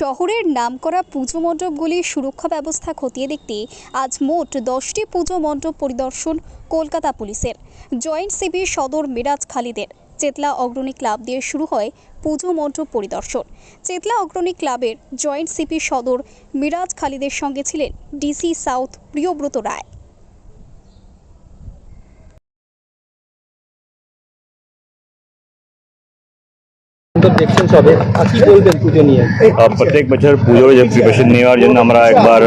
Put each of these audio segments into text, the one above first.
শহরের নামকরা পুজো মণ্ডপগুলির সুরক্ষা ব্যবস্থা খতিয়ে দেখতে আজ মোট দশটি পুজো মণ্ডপ পরিদর্শন কলকাতা পুলিশের। জয়েন্ট সিবি সদর মিরাজ খালিদের। চেতলা অগ্রণী ক্লাব দিয়ে শুরু হয় পুজো মণ্ডপ পরিদর্শন। চেতলা অগ্রণী ক্লাবের জয়েন্ট সিপি সদর মিরাজ খালিদের সঙ্গে ছিলেন ডিসি সাউথ প্রিয়ব্রত রায়। প্রত্যেক বছর পুজোর যে নেওয়ার জন্য আমরা একবার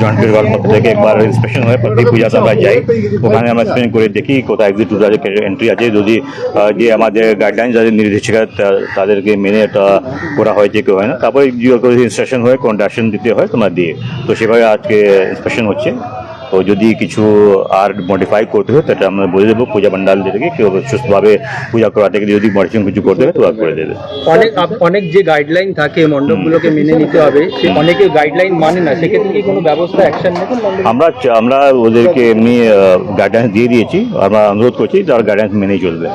জয়েন্ট পক্ষ থেকে একবার ইন্সপেকশন হয় প্রতি পূজাতে আমরা যাই। ওখানে আমরা স্পেন্ড করে দেখি কোথায় এক্সিট রুট আছে এন্ট্রি আছে। যদি যে আমাদের গাইডলাইন যাদের নির্দেশিকা তাদেরকে মেনে এটা করা হয়েছে কেউ হয় না। তারপরে যে ইনস্ট্রাকশন হয় কোন দিতে হয় তোমরা দিয়ে। তো সেভাবে আজকে ইন্সপেকশন হচ্ছে। তো যদি কিছু আর মডিফাই করতে হয় তাহলে আমরা বলে দেবো পূজা পান্ডাল থেকে কেউ সুস্থভাবে পূজা করা থেকে যদি মডিফিকেশন কিছু করতে হবে তো আর করে দেবে। অনেক অনেক যে গাইডলাইন থাকে মণ্ডপগুলোকে মেনে নিতে হবে অনেকে গাইডলাইন মানে না সেক্ষেত্রে কি কোনো ব্যবস্থা অ্যাকশন নেবেন আমরা আমরা ওদেরকে এমনি গাইডেন্স দিয়ে দিয়েছি আমরা অনুরোধ করছি তার গাইডেন্স মেনেই চলবে।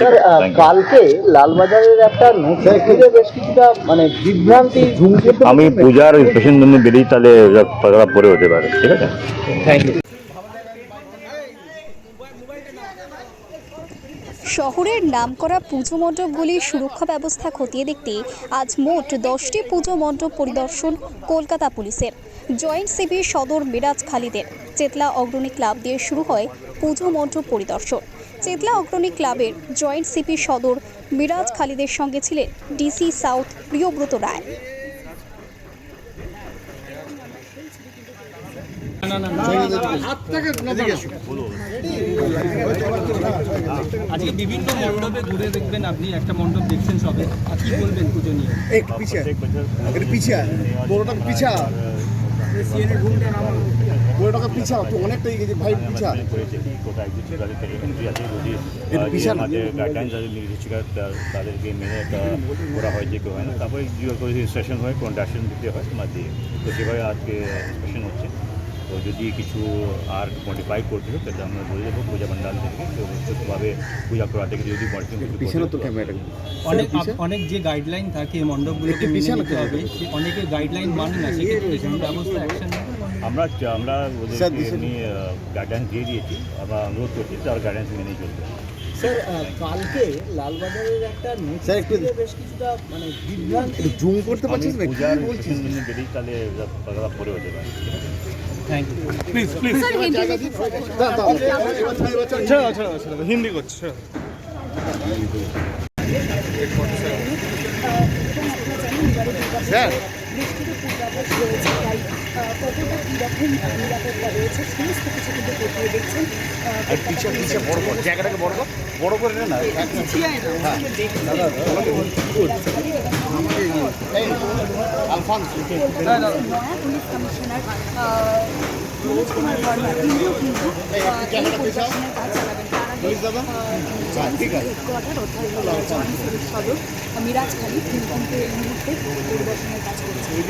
স্যার. কালকে লালবাজারের একটা বেশ কিছুটা মানে বিভ্রান্তি ঝুঁকি আমি পূজার জন্য বেরিয়ে তাহলে পাতলা পরে হতে পারে ঠিক আছে? থ্যাংক ইউ শহরের নামকরা পুজো মণ্ডপগুলির সুরক্ষা ব্যবস্থা খতিয়ে দেখতে আজ মোট দশটি পুজো মণ্ডপ পরিদর্শন কলকাতা পুলিশের। জয়েন্ট সিবি সদর মিরাজ খালিদের চেতলা অগ্রণী ক্লাব দিয়ে শুরু হয় পুজো মণ্ডপ পরিদর্শন। চেতলা অগ্রণী ক্লাবের জয়েন্ট সিপি সদর মিরাজ খালিদের সঙ্গে ছিলেন ডিসি সাউথ প্রিয়ব্রত রায়। বিভিন্ন দেখবেন আপনি একটা মণ্ডপ দেখছেন পিছা বড়টা পিছা তো অনেকটাই গেছে ভাই পিছা। এটা বিশাল। আমাদের গাইডলাইন যাদের নির্দেশিকা তাদেরকে মেনে করা হয় যে কেউ হয় না। তারপরে ইনস্ট্রাকশন হয় কোন ডাকশন দিতে হয় তোমার দিয়ে তো সেভাবে আজকে ইনস্ট্রাকশন হচ্ছে। তো যদি কিছু আর মডিফাই করতে হয় সেটা আমরা বলে দেবো পূজা পান্ডাল থেকে। সুস্থভাবে পূজা করা থেকে যদি পিছনে তো ক্যামেরা অনেক অনেক যে গাইডলাইন থাকে মণ্ডপগুলোকে পিছনে নিতে হবে অনেকে গাইডলাইন মানে না সেক্ষেত্রে ব্যবস্থা অ্যাকশন আমরা আমরা ওদেরকে এমনি গাইডলাইন্স দিয়ে দিয়েছি আমরা অনুরোধ করছি তার গাইডলাইন্স মেনেই চলবে স্যার কালকে লালবাজারের একটা স্যার, একটু- বেশ কিছুটা মানে বিভ্রান্তি জুম করতে পারছিস না পূজার বলছিস পরে হতে পারে থ্যাংক ইউ হিন্দি করছে স্যার আর পিছে পিছে বড় কর জায়গাটাকে বড় কর বড় করে নে পুলিশ কমিশনার মনোজ কুমার বর্মা তিনিও কিন্তু পরিদর্শনের কাজ চালাবেন দাদা ঠিক আছে। সদর মিরাজখালি কিন্তু এই মুহূর্তে দূরদর্শনের কাজ করছে ওই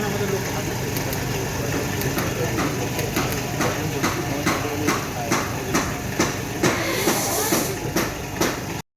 আমাদের লোক